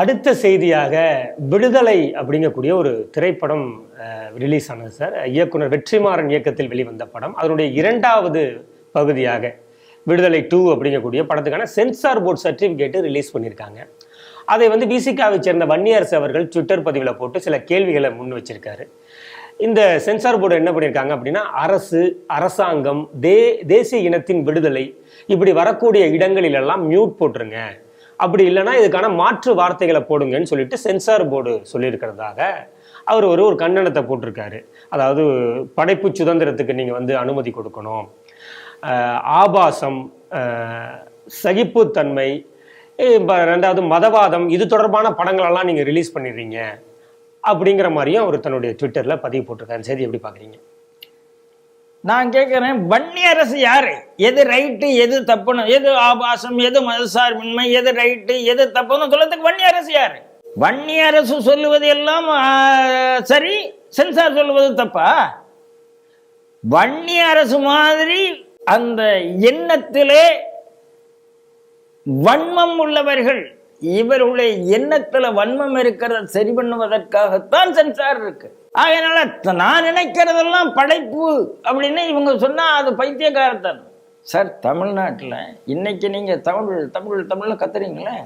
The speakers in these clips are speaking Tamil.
அடுத்த செய்தியாக விடுதலை அப்படிங்கக்கூடிய ஒரு திரைப்படம் ரிலீஸ் ஆனது சார். இயக்குனர் வெற்றிமாறன் இயக்கத்தில் வெளிவந்த படம். அதனுடைய இரண்டாவது பகுதியாக விடுதலை டூ அப்படிங்கக்கூடிய படத்துக்கான சென்சார் போர்ட் சர்டிஃபிகேட்டு ரிலீஸ் பண்ணியிருக்காங்க. அதை வந்து பிசிகாவை சேர்ந்த வன்னியரசு அவர்கள் ட்விட்டர் பதிவில் போட்டு சில கேள்விகளை முன் வச்சிருக்காரு. இந்த சென்சார் போர்டு என்ன பண்ணியிருக்காங்க அப்படின்னா அரசு அரசாங்கம் தே தேசிய இனத்தின் விடுதலை இப்படி வரக்கூடிய இடங்களிலெல்லாம் மியூட் போட்டுருங்க. அப்படி இல்லைன்னா இதுக்கான மாற்று வார்த்தைகளை போடுங்கன்னு சொல்லிட்டு சென்சார் போர்டு சொல்லியிருக்கிறதாக அவர் ஒரு ஒரு கண்டனத்தை போட்டிருக்காரு. அதாவது படைப்பு சுதந்திரத்துக்கு நீங்கள் வந்து அனுமதி கொடுக்கணும். ஆபாசம் சகிப்புத்தன்மை இப்போ ரெண்டாவது மதவாதம் இது தொடர்பான படங்களெல்லாம் நீங்கள் ரிலீஸ் பண்ணிடுறீங்க அப்படிங்கிற மாதிரியும் அவர் தன்னுடைய ட்விட்டரில் பதிவு போட்டிருக்காரு. செய்தி எப்படி பார்க்குறீங்க நான் கேட்குறேன் வன்னி அரசு யாரு? எது ரைட்டு எது தப்புன்னு? எது ஆபாசம் எது மதசார்பின்மை எது ரைட்டு எது தப்புன்னு சொல்றதுக்கு வன்னி அரசு யாரு? வன்னி அரசு சொல்லுவது எல்லாம் சரி சென்சார் சொல்லுவது தப்பா? வன்னி அரசு மாதிரி அந்த எண்ணத்திலே வன்மம் உள்ளவர்கள் இவருடைய எண்ணத்துல வன்மம் இருக்கிறத சரி பண்ணுவதற்காகத்தான் சென்சார் இருக்கு. அதனால நான் நினைக்கிறதெல்லாம் படைப்பு அப்படின்னு இவங்க சொன்னா அது பைத்தியக்காரத்தான் சார் தமிழ்நாட்டில் இன்னைக்கு நீங்க தமிழ் தமிழ் தமிழ்ல கத்துறீங்களே?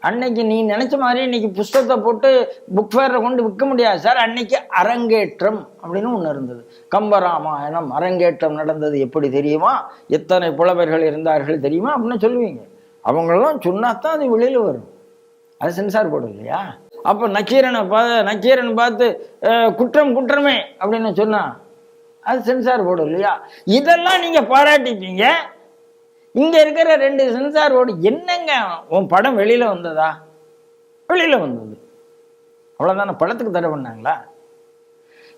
அன்னைக்கு நீ நினைச்ச மாதிரி இன்னைக்கு புஸ்தகத்தை போட்டு புக் ஃபேரில் கொண்டு விற்க முடியாது சார். அன்னைக்கு அரங்கேற்றம் அப்படின்னு ஒன்று இருந்தது. கம்பராமாயணம் அரங்கேற்றம் நடந்தது எப்படி தெரியுமா? எத்தனை புலவர்கள் இருந்தார்கள் தெரியுமா? அப்படின்னு சொல்லுவீங்க. அவங்களெல்லாம் சொன்னாதான் அது வெளியில் வரும். அது சென்சார் போர்டு இல்லையா? அப்போ நக்கீரனை பா நக்கீரன் பார்த்து குற்றம் குற்றமே அப்படின்னு சொன்னா அது சென்சார் போர்டு இல்லையா? இதெல்லாம் நீங்கள் பாராட்டிப்பீங்க இங்கே இருக்கிற ரெண்டு சென்சார் போர்டு என்னங்க உன் படம் வெளியில் வந்ததா? வெளியில் வந்தது. அவ்வளோதானே படத்துக்கு தடை பண்ணாங்களா?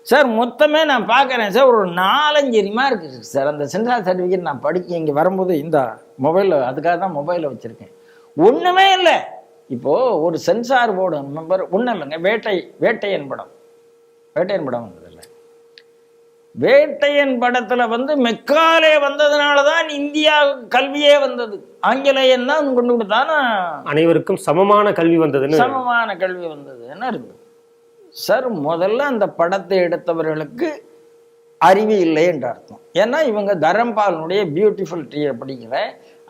சார் மொத்தமே நான் பார்க்குறேன் சார். ஒரு நாலஞ்சு ரிமார்க் இருக்கு சார். அந்த சென்சார் சர்டிஃபிகேட் நான் படிக்க இங்கே வரும்போது இந்த மொபைலில் அதுக்காக தான் மொபைலில் வச்சுருக்கேன். ஒன்றுமே இல்லை. இப்போ ஒரு சென்சார் போர்டு மெம்பர் ஒன்றும் இல்லைங்க வேட்டை வேட்டையன் படம். வேட்டையன் படம் வந்ததில்ல வேட்டையன் படத்துல வந்து மெக்காலே வந்ததுனால தான் இந்தியா கல்வியே வந்தது. ஆங்கிலேயன் தான் கொண்டு கொடுத்தானா அனைவருக்கும் சமமான கல்வி வந்ததுன்னு. சமமான கல்வி வந்தது. என்ன இருந்தது சார் முதல்ல அந்த படத்தை எடுத்தவர்களுக்கு அறிவு இல்லை என்று அர்த்தம். ஏன்னா இவங்க தரம்பாலனுடைய பியூட்டிஃபுல் ட்ரீயை படிக்கல.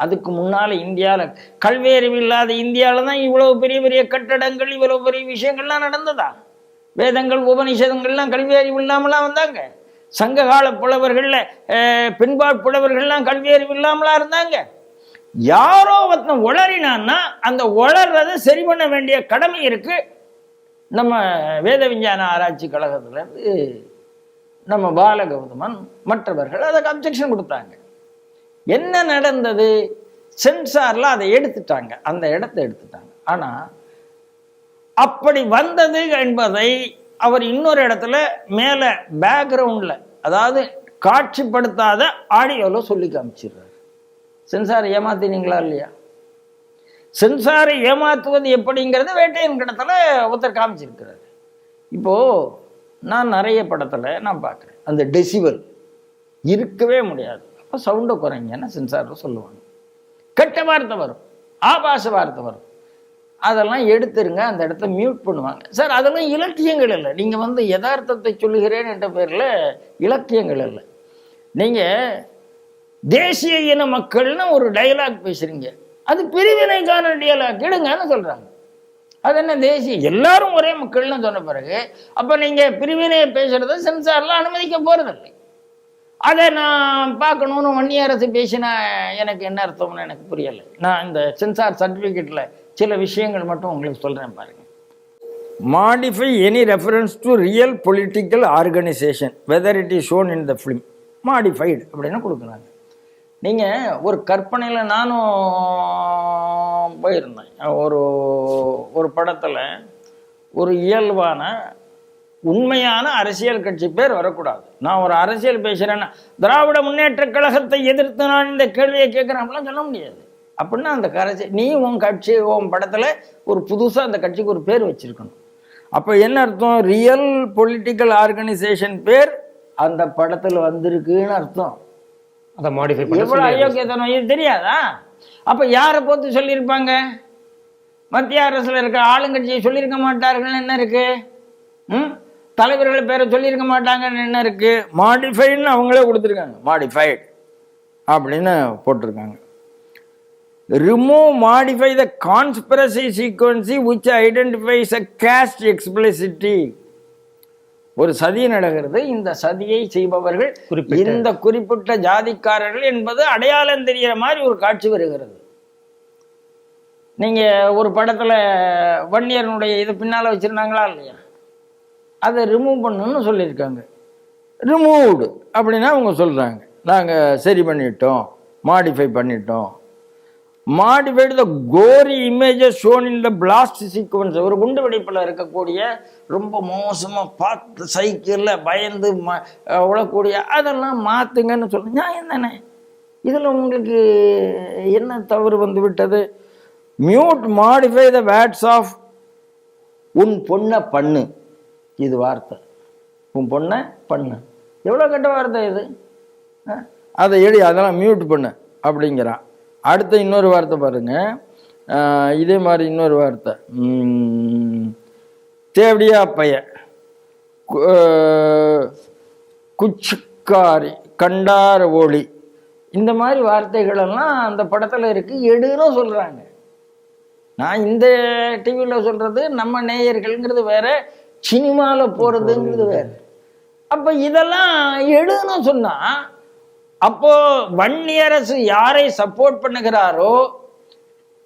அதுக்கு முன்னால் இந்தியாவில் கல்வி அறிவு இல்லாத இந்தியாவில் தான் இவ்வளவு பெரிய பெரிய கட்டடங்கள் இவ்வளவு பெரிய விஷயங்கள்லாம் நடந்ததா? வேதங்கள் உபனிஷதங்கள்லாம் கல்வி அறிவு இல்லாமலாம் வந்தாங்க? சங்ககால புலவர்களில் பின்பாட் புலவர்கள்லாம் கல்வி அறிவு இல்லாமலாம் இருந்தாங்க? யாரோ ஒருத்தன் உளறினான்னா அந்த உளறதை சரி பண்ண வேண்டிய கடமை இருக்கு. நம்ம வேத விஞ்ஞான ஆராய்ச்சி கழகத்துலேருந்து நம்ம பாலகௌதமன் மற்றவர்கள் அதுக்கு அப்ஜெக்ஷன் கொடுத்தாங்க. என்ன நடந்தது? சென்சாரில் அதை எடுத்துட்டாங்க. அந்த இடத்தை எடுத்துட்டாங்க. ஆனால் அப்படி வந்தது என்பதை அவர் இன்னொரு இடத்துல மேலே பேக்ரவுண்டில் அதாவது காட்சிப்படுத்தாத ஆடியோவில் சொல்லி காமிச்சிடுறாரு. சென்சாரை ஏமாத்தினீங்களா இல்லையா? சென்சாரை ஏமாத்துவது எப்படிங்கிறது வேட்டையின் கிடத்துல ஒருத்தர் காமிச்சிருக்கிறாரு. இப்போ நான் நிறைய படத்தில் நான் பார்க்குறேன். அந்த டெசிபல் இருக்கவே முடியாது. அப்போ சவுண்டை குறைங்கன்னு சென்சாரில் சொல்லுவாங்க? கெட்ட வார்த்தை வரும். ஆபாச வார்த்தை வரும். அதெல்லாம் எடுத்துருங்க. அந்த இடத்த மியூட் பண்ணுவாங்க. சார் அதெல்லாம் இலக்கியங்கள் இல்லை. நீங்கள் வந்து யதார்த்தத்தை சொல்லுகிறேன் என்ற பேரில் இலக்கியங்கள் இல்லை. நீங்கள் தேசிய இன மக்கள்னு ஒரு டயலாக் பேசுகிறீங்க அது பிரிவினைக்கான டயலாக் எடுங்கன்னு சொல்கிறாங்க அது என்ன தேசிய? எல்லாரும் ஒரே மக்கள்னு சொன்ன பிறகு அப்போ நீங்கள் பிரிவினையை பேசுகிறத சென்சாரில் அனுமதிக்க போகிறதில்லை அதை நான் பார்க்கணும்னு வன்னிய அரசு பேசினா எனக்கு என்ன அர்த்தம்னு எனக்கு புரியலை. நான் இந்த சென்சார் சர்டிஃபிகேட்டில் சில விஷயங்கள் மட்டும் உங்களுக்கு சொல்கிறேன் பாருங்கள் modify any reference to real political organisation whether it is shown in the film modified அப்படின்னு கொடுக்குறாங்க. நீங்கள் ஒரு கற்பனையில் நானும் போயிருந்தேன். ஒரு ஒரு படத்தில் ஒரு இயல்பான உண்மையான அரசியல் கட்சி பேர் வரக்கூடாது. நான் ஒரு அரசியல் பேசுகிறேன்னா திராவிட முன்னேற்ற கழகத்தை எதிர்த்து நான் இந்த கேள்வியை கேட்குறேன் அப்படிலாம் சொல்ல முடியாது. அப்படின்னா அந்த கரசி நீ உன் கட்சி உன் படத்தில் ஒரு புதுசாக அந்த கட்சிக்கு ஒரு பேர் வச்சிருக்கணும். அப்போ என்ன அர்த்தம்? ரியல் பொலிட்டிக்கல் ஆர்கனைசேஷன் பேர் அந்த படத்தில் வந்திருக்குன்னு அர்த்தம். அதை மாடிஃபை பண்ண எவ்வளவு சொல்லி அயோக்கியத்தனம்? இது தெரியாதா? அப்ப யாரை பார்த்து சொல்லியிருப்பாங்க? மத்திய அரசுல இருக்க ஆளுங்கட்சியை சொல்லியிருக்க மாட்டார்கள் என்ன இருக்கு? ம்? தலைவர்கள் பேரை சொல்லியிருக்க மாட்டாங்கன்னு என்ன இருக்கு? மாடிஃபைடுன்னு அவங்களே கொடுத்துருக்காங்க. மாடிஃபைடு அப்படின்னு போட்டிருக்காங்க. Remove modify the conspiracy sequence which identifies a caste explicity ஒரு சதி நடக்கிறது. இந்த சதியை செய்பவர்கள் குறிப்பிட்ட- இந்த குறிப்பிட்ட ஜாதிக்காரர்கள் என்பது அடையாளம் தெரியற மாதிரி ஒரு காட்சி வருகிறது. நீங்க ஒரு படத்துல வன்னியரனுடைய இது பின்னால வச்சிருந்தாங்களா இல்லையா? அதை ரிமூவ் பண்ணணும்னு சொல்லியிருக்காங்க. ரிமூவ்டு அப்படின்னா அவங்க சொல்கிறாங்க நாங்கள் சரி பண்ணிட்டோம் மாடிஃபை பண்ணிட்டோம். Modified the gory images shown in the blast sequence ஒரு குண்டு வெடிப்பில் இருக்கக்கூடிய ரொம்ப மோசமாக பார்த்து சைக்கிளில் பயந்து ம உழக்கூடிய அதெல்லாம் மாற்றுங்கன்னு சொல்லி நியாயம் தானே? இதில் உங்களுக்கு என்ன தவறு வந்து விட்டது? Mute modify the words of உன் பொண்ணை பண்ணு. இது வார்த்தை. உன் பொண்ணை பண்ணு. எவ்வளோ கெட்ட வார்த்தை இது? அதை எடி அதெல்லாம் மியூட் பண்ணு அப்படிங்கிறான். அடுத்த இன்னொரு வார்த்தை பாருங்கள் இதே மாதிரி இன்னொரு வார்த்தை. தேவடியா பைய. கு- குச்சிக்காரி கண்டார ஒளி இந்த மாதிரி வார்த்தைகளெல்லாம் அந்த படத்தில் இருக்கு. எடுன்னு சொல்கிறாங்க நான் இந்த டிவியில் சொல்கிறது நம்ம நேயர்கள்ங்கிறது வேற சினிமாவில் போறதுங்கிறது வேற. அப்ப இதெல்லாம் எழுன்னு சொன்னா அப்போ வன்னியரசு யாரை சப்போர்ட் பண்ணுகிறாரோ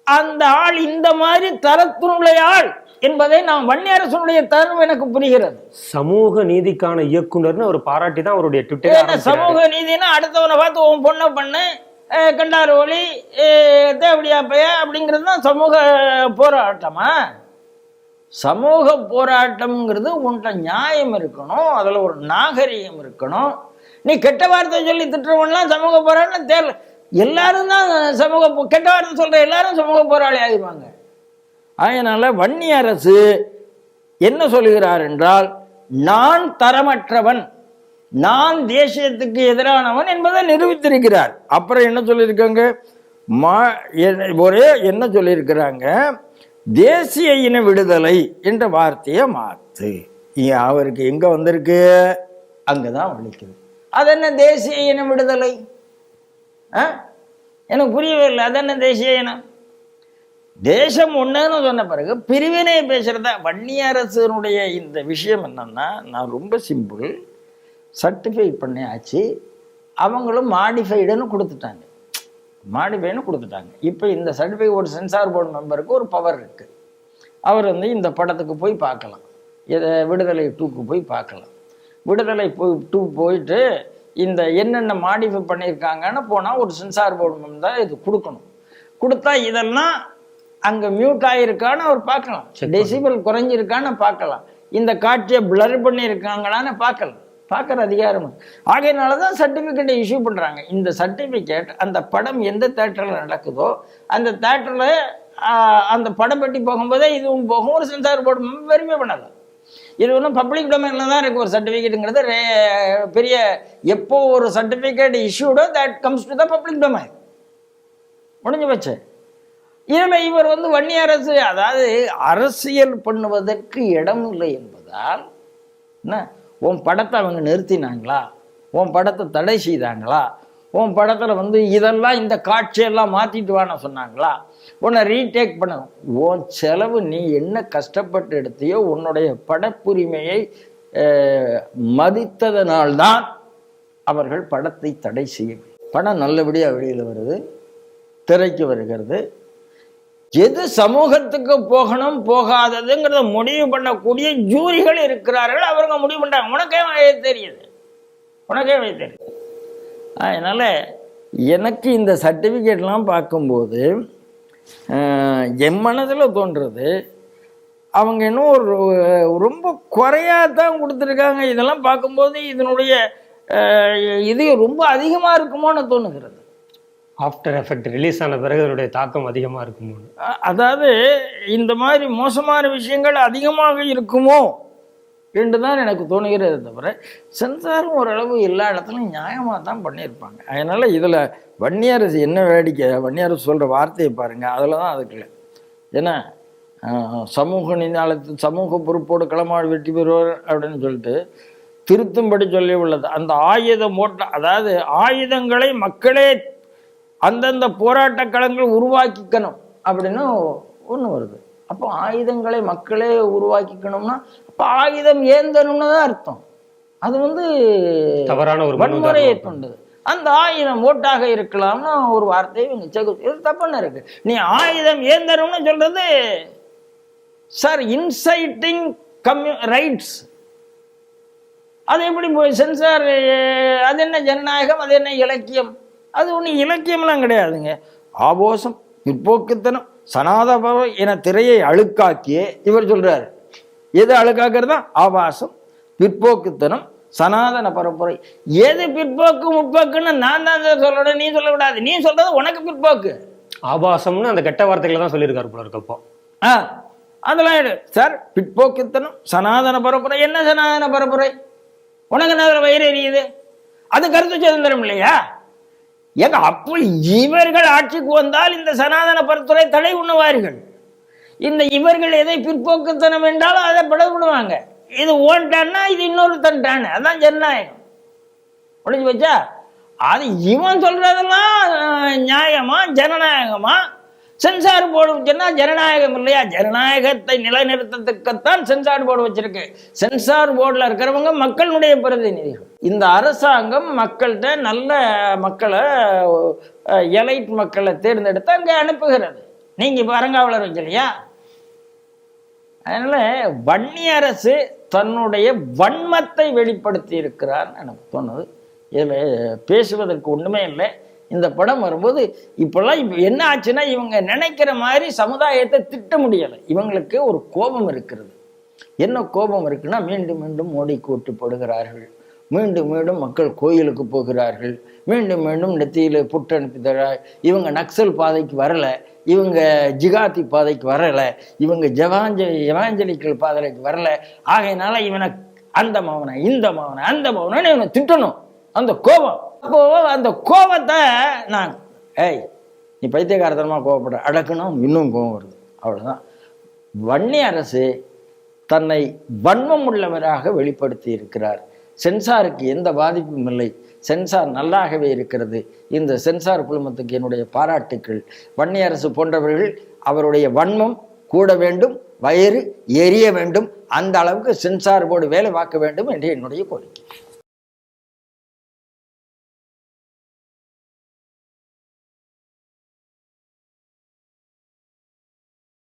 அந்த ஆள் இந்த மாதிரி தரத்தினுடைய ஆள் என்பதை நான் வன்னியரசனுடைய தரம் எனக்கு புரிகிறது. சமூக நீதிக்கான இயக்குனர்னு அவர் பாராட்டி தான் அவருடைய ட்விட்டர் சமூக நீதினா அடுத்தவனை பார்த்து உன் பொண்ணை பண்ணு அஹ் கண்டார் ஒளி தேவடியா பைய அப்படிங்கிறது தான் சமூக போராட்டமா? சமூக போராட்டம்ங்கிறது உன்கிட்ட நியாயம் இருக்கணும் அதில் ஒரு நாகரிகம் இருக்கணும். நீ கெட்ட வார்த்தை சொல்லி திட்டுறவன்லாம் சமூக போராட்டம் தேர்ல எல்லாரும் தான் சமூக கெட்ட வார்த்தை சொல்கிற எல்லாரும் சமூக போராளி ஆகிடுவாங்க அதனால் வன்னி அரசு என்ன சொல்லுகிறார் என்றால் நான் தரமற்றவன் நான் தேசியத்துக்கு எதிரானவன் என்பதை நிரூபித்திருக்கிறார். அப்புறம் என்ன சொல்லியிருக்காங்க? மா எ- ஒரே என்ன சொல்லியிருக்கிறாங்க? தேசிய இன விடுதலை என்ற வார்த்தையை மாத்து. அவருக்கு எங்க வந்திருக்கு? அங்கதான் வலிக்குது. அது என்ன தேசிய இன விடுதலை? ஆ? எனக்கு புரியவே இல்லை. அது என்ன தேசிய இனம் தேசம் ஒன்றுன்னு சொன்ன பிறகு பிரிவினை பேசுறதா? வன்னிய அரசனுடைய இந்த விஷயம் என்னன்னா நான் ரொம்ப சிம்பிள் சர்டிஃபை பண்ணியாச்சு அவங்களும் மாடிஃபைடுன்னு கொடுத்துட்டாங்க. மாடிஃபைன்னு கொடுத்துட்டாங்க. இப்போ இந்த சர்டிஃபை ஒரு சென்சார் போர்டு மெம்பருக்கு ஒரு பவர் இருக்கு. அவர் வந்து இந்த படத்துக்கு போய் பார்க்கலாம். இதை விடுதலை டூக்கு போய் பார்க்கலாம். விடுதலை போய் டூ போயிட்டு இந்த என்னென்ன மாடிஃபை பண்ணியிருக்காங்கன்னு போனால் ஒரு சென்சார் போர்டு மெம்பர் இது கொடுக்கணும். கொடுத்தா இதெல்லாம் அங்கே மியூட் ஆகிருக்கான்னு அவர் பார்க்கலாம். டெசிபல் குறைஞ்சிருக்கான்னு பார்க்கலாம். இந்த காட்சியை பிளர் பண்ணியிருக்காங்களான்னு பார்க்கலாம். பார்க்குற அதிகாரம் ஆகையினால தான் சர்டிஃபிகேட்டை இஷ்யூ பண்ணுறாங்க இந்த சர்டிஃபிகேட் அந்த படம் எந்த தேட்டரில் நடக்குதோ அந்த தேட்டரில் அந்த படம் பெட்டி போகும்போதே இதுவும் போகும். ஒரு சென்சார் போர்டு வெரிஃபை பண்ணலாம். இது ஒன்றும் பப்ளிக் டொமைனில் தான் இருக்குது ஒரு சர்டிஃபிகேட்டுங்கிறது ரே- பெரிய எப்போ ஒரு certificate இஷ்யூடோ that comes to the public domain முடிஞ்சு வச்சு இனிமே இவர் வந்து வன்னி அரசு அதாவது அரசியல் பண்ணுவதற்கு இடம் இல்லை என்பதால் என்ன? உன் படத்தை அவங்க நிறுத்தினாங்களா? உன் படத்தை தடை செய்தாங்களா? உன் படத்தில் வந்து இதெல்லாம் இந்த காட்சியெல்லாம் மாற்றிட்டு வான சொன்னாங்களா? உன்னை ரீடேக் பண்ண உன் செலவு நீ என்ன கஷ்டப்பட்டு எடுத்தியோ உன்னுடைய படப்புரிமையை மதித்ததனால்தான் அவர்கள் படத்தை தடை செய்யவில்லை படம் நல்லபடியாக வெளியில் வருது திரைக்கு வருகிறது. எது சமூகத்துக்கு போகணும் போகாததுங்கிறத முடிவு பண்ணக்கூடிய ஜூரிகள் இருக்கிறார்கள். அவங்க முடிவு பண்றாங்க. உனக்கே வழி தெரியுது. உனக்கே வழி தெரியுது. அதனால எனக்கு இந்த சர்டிஃபிகேட்லாம் பார்க்கும்போது என் மனதில் தோன்றது அவங்க இன்னும் ஒரு ரொம்ப குறையாக தான் கொடுத்துருக்காங்க. இதெல்லாம் பார்க்கும்போது இதனுடைய இது ரொம்ப அதிகமாக இருக்குமோன்னு தோணுகிறது. ஆஃப்டர் எஃபெக்ட் ரிலீஸ் ஆன பிறகு அதனுடைய தாக்கம் அதிகமாக இருக்குமோ? அதாவது இந்த மாதிரி மோசமான விஷயங்கள் அதிகமாக இருக்குமோ என்று தான் எனக்கு தோணுகிறது தவிர சென்சாரும் ஓரளவு எல்லா இடத்துலையும் நியாயமாக தான் பண்ணியிருப்பாங்க. அதனால் இதில் வன்னியரசு என்ன வேடிக்கை வன்னியரசு சொல்கிற வார்த்தையை பாருங்கள் அதில் தான் அதுக்குள்ள ஏன்னா சமூக நிதானத்து சமூக பொறுப்போடு களமாடு வெற்றி பெறுவார் அப்படின்னு சொல்லிட்டு திருத்தும்படி சொல்லி உள்ளது அந்த ஆயுதம் ஓட்ட அதாவது ஆயுதங்களை மக்களே அந்தந்த போராட்ட களங்கள் உருவாக்கிக்கணும் அப்படின்னு ஒன்று வருது. அப்போ ஆயுதங்களை மக்களே உருவாக்கிக்கணும்னா அப்போ ஆயுதம் ஏந்தணும்னு தான் அர்த்தம். அது வந்து தவறான ஒரு வன்முறையை. தூண்டுது அந்த ஆயுதம் ஓட்டாக இருக்கலாம்னு ஒரு வார்த்தையை இவங்க செகு இது தப்புன்னு இருக்கு. நீ ஆயுதம் ஏந்தணும்னு சொல்றது சார் இன்சைட்டிங் கம்யூ ரைட்ஸ் அது எப்படி போய் சென்சார் அது என்ன ஜனநாயகம் அது என்ன இலக்கியம்? அது ஒன்றும் இலக்கியம்லாம் கிடையாதுங்க. ஆபோசம் பிற்போக்குத்தனம் சனாதபவ என திரையை அழுக்காக்கியே இவர் சொல்றாரு. எது அழுக்காக்குறதா ஆபாசம் பிற்போக்குத்தனம் சனாதன பரப்புரை. எது பிற்போக்கு முற்போக்குன்னு நான் தான் சொல்லணும் நீ சொல்லக்கூடாது. நீ சொல்றது உனக்கு பிற்போக்கு. ஆபாசம்னு அந்த கெட்ட வார்த்தைகளை தான் சொல்லியிருக்காரு போல இருக்கு அப்போ. ஆ அதெல்லாம் எடு. சார் பிற்போக்குத்தனம் சனாதன பரப்புரை. என்ன சனாதன பரப்புரை? உனக்கு என்ன வயிறு எரியுது? அது கருத்து சுதந்திரம் இல்லையா? ஏங்க அப்போ இவர்கள் ஆட்சிக்கு வந்தால் இந்த சனாதன பரத்துறை தடை உண்ணுவார்கள். இந்த இவர்கள் எதை பிற்போக்குத்தனம் என்றாலும் அதை படவிடுவாங்க இது ஓன் இது இன்னொரு தன் அதான் ஜனநாயகம். முடிஞ்சு வச்சா அது இவன் சொல்றதெல்லாம் நியாயமா ஜனநாயகமா? சென்சார் போர்டு வச்சுன்னா ஜனநாயகம் இல்லையா? ஜனநாயகத்தை நிலைநிறுத்தத்துக்குத்தான் சென்சார் போர்டு வச்சிருக்கு. சென்சார் போர்டில் இருக்கிறவங்க மக்களுடைய பிரதிநிதிகள். இந்த அரசாங்கம் மக்கள்கிட்ட நல்ல மக்களை எலைட் மக்களை தேர்ந்தெடுத்து அங்கே அனுப்புகிறது. நீங்க இப்போ அரங்காவலர் வைக்கலையா அதனால வன்னி அரசு தன்னுடைய வன்மத்தை வெளிப்படுத்தி இருக்கிறான்னு எனக்கு தோணுது. இதில் பேசுவதற்கு ஒண்ணுமே இல்லை. இந்த படம் வரும்போது இப்பெல்லாம் இப்போ என்ன ஆச்சுன்னா இவங்க நினைக்கிற மாதிரி சமுதாயத்தை திட்ட முடியலை. இவங்களுக்கு ஒரு கோபம் இருக்கிறது. என்ன கோபம் இருக்குன்னா மீண்டும் மீண்டும் மோடி கூட்டு போடுகிறார்கள். மீண்டும் மீண்டும் மக்கள் கோயிலுக்கு போகிறார்கள். மீண்டும் மீண்டும் நெத்தியில் புட்டு அனுப்பிதழ இவங்க நக்சல் பாதைக்கு வரல. இவங்க ஜிகாத்தி பாதைக்கு வரல. இவங்க ஜவாஞ்ச எவாஞ்சலிக்கல் பாதைக்கு வரல. ஆகையினால இவனை அந்த மாவனை இந்த மாவனை அந்த மாவனை இவனை திட்டணும். அந்த கோபம். அப்போ அந்த கோபத்தை நான் ஏய் நீ பைத்தியகாரத்தனமாக கோவப்பட அடக்கணும் இன்னும் கோபம் வருது. அவ்வளோதான் வன்னி அரசு தன்னை வன்மம் உள்ளவராக வெளிப்படுத்தி இருக்கிறார். சென்சாருக்கு எந்த பாதிப்பும் இல்லை. சென்சார் நல்லாகவே இருக்கிறது. இந்த சென்சார் குழுமத்துக்கு என்னுடைய பாராட்டுக்கள். வன்னி அரசு போன்றவர்கள் அவருடைய வன்மம் கூட வேண்டும் வயிறு எரிய வேண்டும் அந்த அளவுக்கு சென்சார் போர்டு வேலை பார்க்க வேண்டும் என்று என்னுடைய கோரிக்கை.